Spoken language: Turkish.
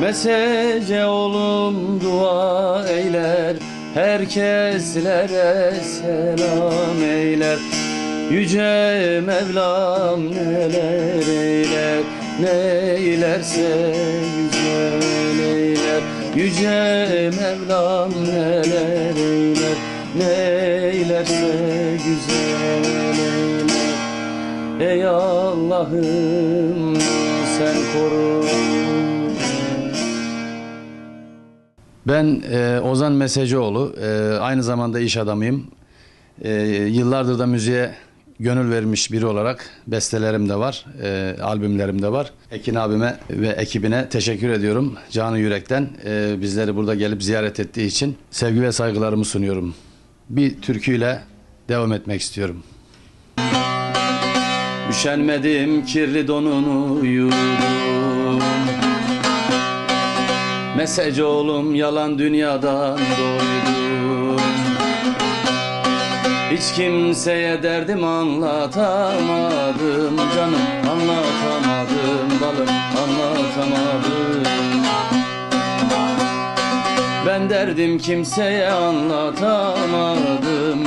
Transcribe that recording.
Mesece oğlum dua eyler Herkeslere selam eyler. Yüce Mevlam neler eyler Neylerse güzel eyler. Yüce Mevlam neler eyler Neylerse güzel eyler. Ey Allah'ım sen koru Ben e, Ozan Mesecioğlu, e, aynı zamanda iş adamıyım. E, yıllardır da müziğe gönül vermiş biri olarak bestelerim de var, e, albümlerim de var. Ekin abime ve ekibine teşekkür ediyorum canı yürekten. E, bizleri burada gelip ziyaret ettiği için sevgi ve saygılarımı sunuyorum. Bir türküyle devam etmek istiyorum. Üşenmedim kirli donunu yudum Mesaj oğlum yalan dünyadan doydum Hiç kimseye derdim anlatamadım canım. Anlatamadım balım anlatamadım. Ben derdim kimseye anlatamadım